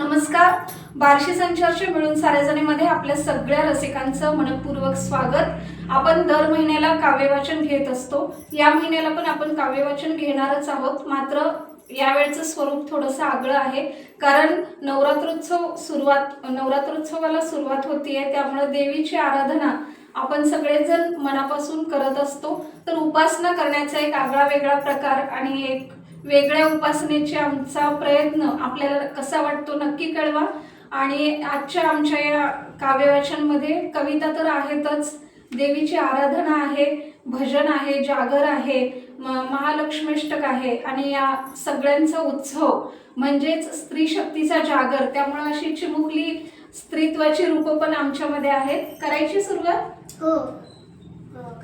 नमस्कार. बार्शी संचारचे मिळून सारेजणीमध्ये आपल्या सगळ्या रसिकांचं मनपूर्वक स्वागत. आपण दर महिन्याला काव्यवाचन घेत असतो. या महिन्याला पण आपण काव्यवाचन घेणारच आहोत. मात्र यावेळचं स्वरूप थोडंसं आगळं आहे. कारण नवरात्रोत्सव सुरुवात नवरात्रोत्सवाला सुरुवात होतीये. त्यामुळे देवीची आराधना आपण सगळेजण मनापासून करत असतो. तर उपासना करण्याचा एक आगळा वेगळा प्रकार आणि एक वेगळ्या उपासनेचे आमचा प्रयत्न आपल्याला कसा वाटतो नक्की कळवा. आणि आजच्या आमच्या या काव्यवाचनमध्ये कविता तर आहेतच. देवीची आराधना आहे भजन आहे जागर आहे म- महालक्ष्मीष्टक आहे आणि या सगळ्यांचा उत्सव म्हणजेच स्त्री शक्तीचा जागर. त्यामुळे अशी चिमुकली स्त्रीत्वाची रूपं पण आमच्यामध्ये आहेत. करायची सुरुवात? हो.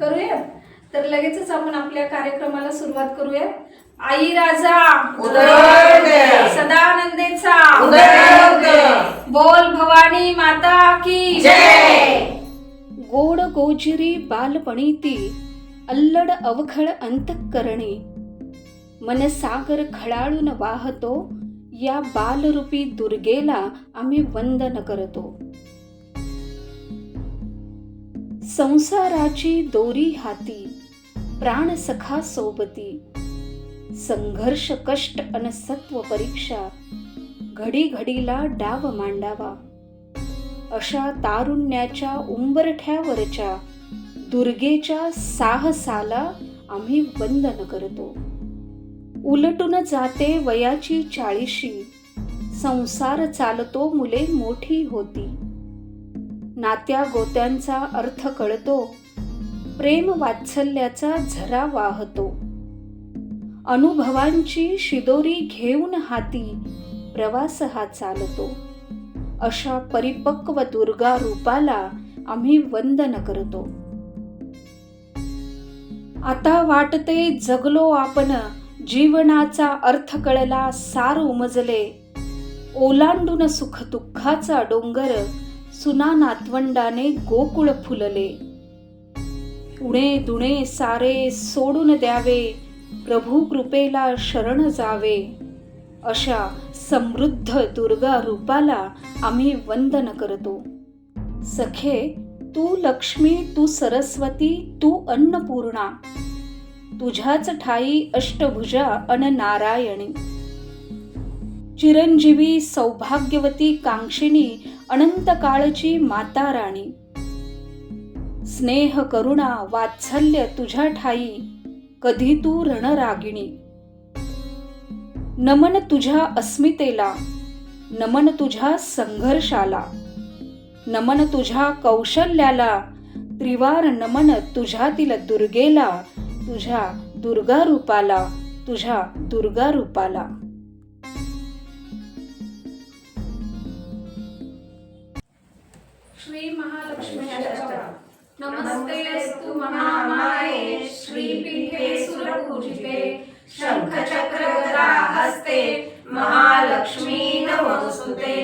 करूया तर लगेचच आपण आपल्या कार्यक्रमाला सुरुवात करूया आई राजा उदय दे. सदानंदेचा. उदय दे. बोल भवानी माता की जय. गोड गोजिरी बालपणीती अल्लड अवखळ अंतःकरणी. मन सागर खळाळून वाहतो या बालरूपी दुर्गेला आम्ही वंदन करतो. संसाराची दोरी हाती प्राण सखा सोबती. संघर्ष कष्ट अन सत्व परीक्षा घडी घडीला डाव मांडावा. अशा तारुण्याच्या उंबरठ्यावरच्या दुर्गेच्या साहसाला आम्ही वंदन करतो. उलटून जाते वयाची चाळीशी संसार चालतो मुले मोठी होती. नात्या गोत्यांचा अर्थ कळतो प्रेम वात्सल्याचा झरा वाहतो. अनुभवांची शिदोरी घेऊन हाती प्रवास हा चालतो. अशा परिपक्व दुर्गा रूपाला आम्ही वंदन करतो. आता वाटते जगलो आपण जीवनाचा अर्थ कळला सार उमजले. ओलांडून सुख दुःखाचा डोंगर सुना नातवंडाने गोकुळ फुलले. उणे दुणे सारे सोडून द्यावे प्रभू कृपेला शरण जावे. अशा समृद्ध दुर्गा रूपाला आम्ही वंदन करतो. सखे तू लक्ष्मी तू सरस्वती तू अन्नपूर्णा. तुझ्याच ठाई अष्टभुजा अन नारायणी. चिरंजीवी सौभाग्यवती कांक्षिणी अनंत काळची माता राणी. स्नेह करुणा वात्सल्य तुझ्या ठाई. कधी तू रणरागिणी? नमन तुझ्या अस्मितेला नमन तुझ्या संघर्षाला नमन तुझ्या कौशल्याला त्रिवार नमन तुझ्यातील दुर्गेला तुझ्या दुर्गा रूपाला तुझ्या दुर्गा रूपाला श्री महालक्ष्मी नमस्ते अस्तु महामाये श्रीपीठे सुरपूजिते शंखचक्र हस्ते महालक्ष्मी नमोस्तुते।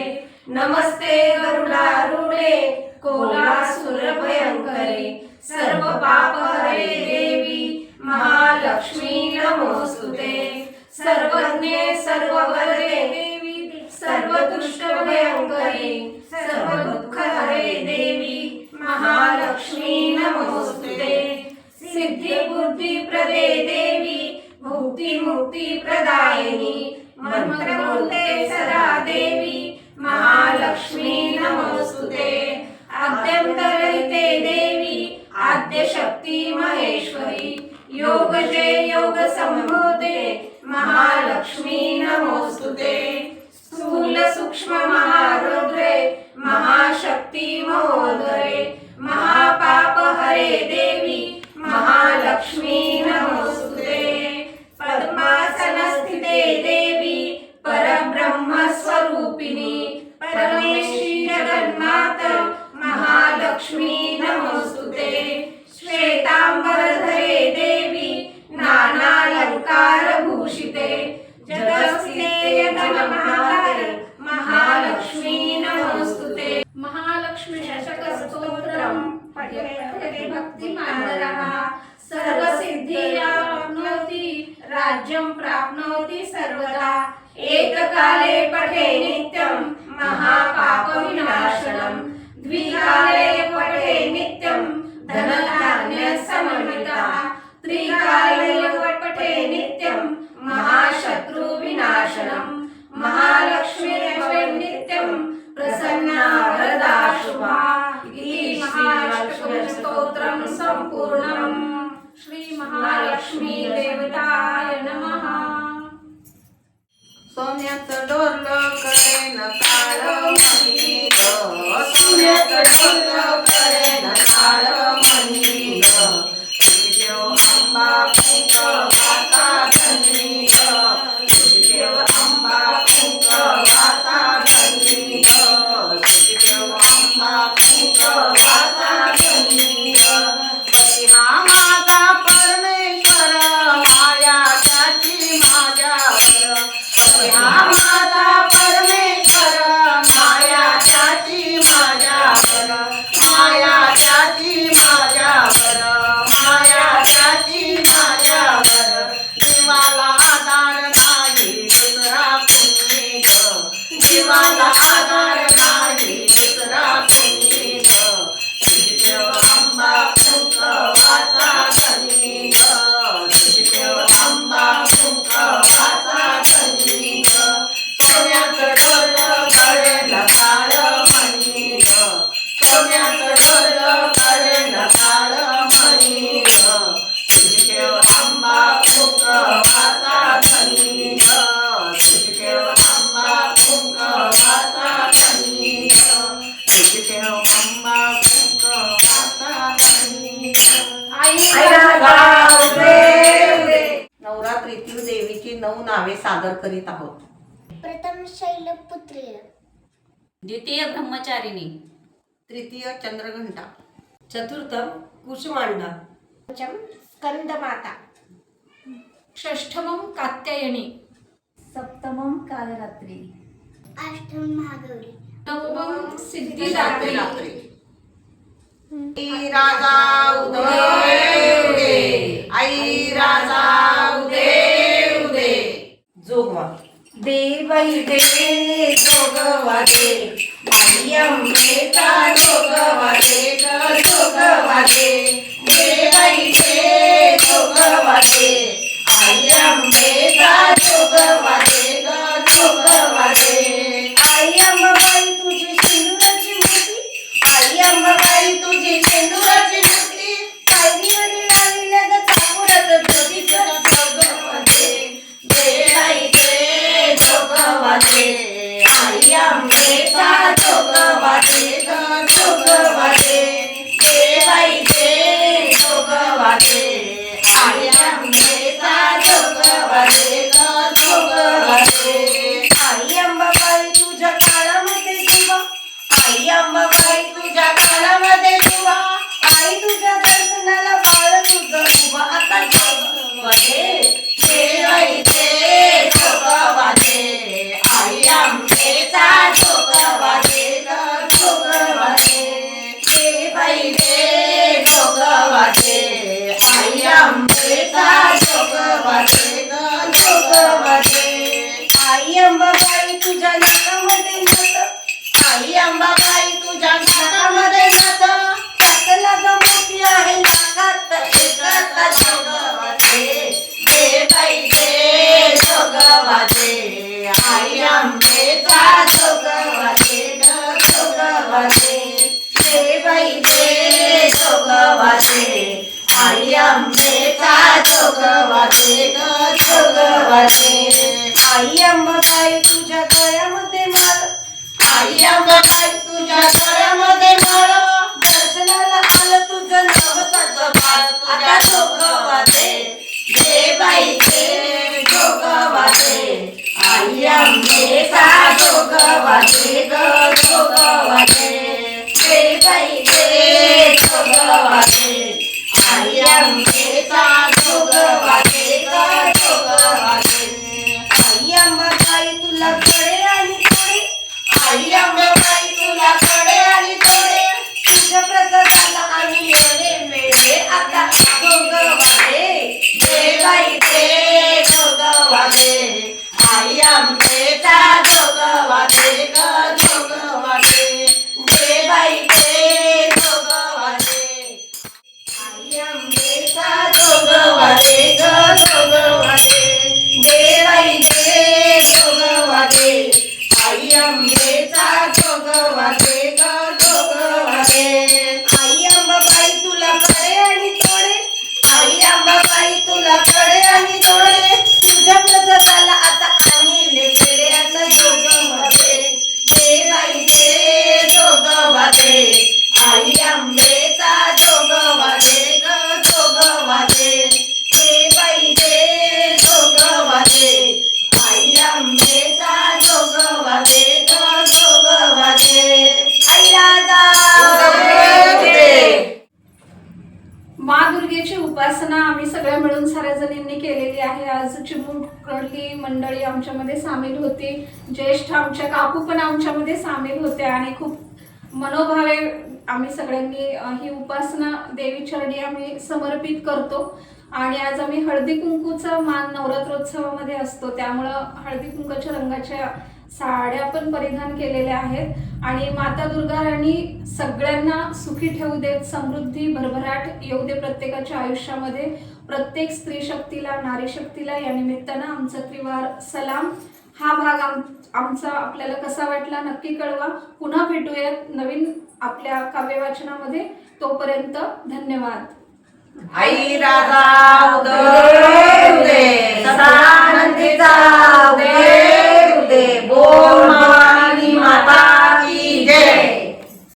नमस्ते गरुडारूढे कोलासुरभयङ्करे सर्व पाप हरे देवी महालक्ष्मी नमोस्तुते। सर्वज्ञे सर्ववरे देवी सर्व भयंकरी सर्व दुःख हरे देवी महालक्ष्मी नमोस्तुते। सिद्धी बुद्धी प्रदे देवी भुक्ती मुक्ती प्रदायिनी। मंत्र बोलते सदा देवी महालक्ष्मी नमोस्तुते। आद्यंतरहिते देवी आद्य शक्ती महेश्वरी। योग जे योग संभूते महालक्ष्मी नमोस्तुते। स्थूल सूक्ष्म महारुद्रे महाशक्ती महोदरे महापाप हरे देवी महालक्ष्मी नमोस्तुते। सादर करीत आहोत. प्रथम शैलपुत्री द्वितीय ब्रह्मचारिणी. तृतीय चंद्रघंटा. चतुर्थ कुशमांडा पंचम स्कंदमाता. षष्ठमम कात्यायनी. सप्तमम कालरात्री. अष्टम महागौरी. नवमम सिद्धिदात्री. राजा उदय. querido, glória o Deus. Maria, mãe. बाई तुझ्या गळ्यामध्ये माळ. आई आंबा तुझ्या गळ्यामध्ये माळ. दर्शनाला आलं तुझं नाव साधं बाळ आता जोगं जे बाई जे जोगं वाजे आई आंबेचा ग जोगं जे बाई जे वाजे. आई अंबेचा जोग वाजे. सामील होते. ज्येष्ठ आमच्या काकू पण आमच्यामध्ये सामील होते आणि खूप मनोभावे आम्ही सगळ्यांनी ही उपासना देवी चरणी आम्ही समर्पित करतो. आणि आज आम्ही हळदी कुंकूचा मान नवरात्रोत्सवामध्ये असतो. त्यामुळं हळदी कुंकूच्या रंगाच्या साड्या पण परिधान केलेल्या आहेत. आणि माता दुर्गा राणी सगळ्यांना सुखी ठेवू देत समृद्धी भरभराट येऊ दे प्रत्येकाच्या आयुष्यामध्ये. प्रत्येक स्त्री शक्तीला नारी शक्तीला या निमित्तानं आमचा त्रिवार सलाम. हा भाग आम आमचा आपल्याला कसा वाटला नक्की कळवा. पुन्हा भेटूयात नवीन आपल्या काव्यवाचनामध्ये. तोपर्यंत धन्यवाद. आई राधा उदय उदय. सदानंदीचा उदय उदय. बोल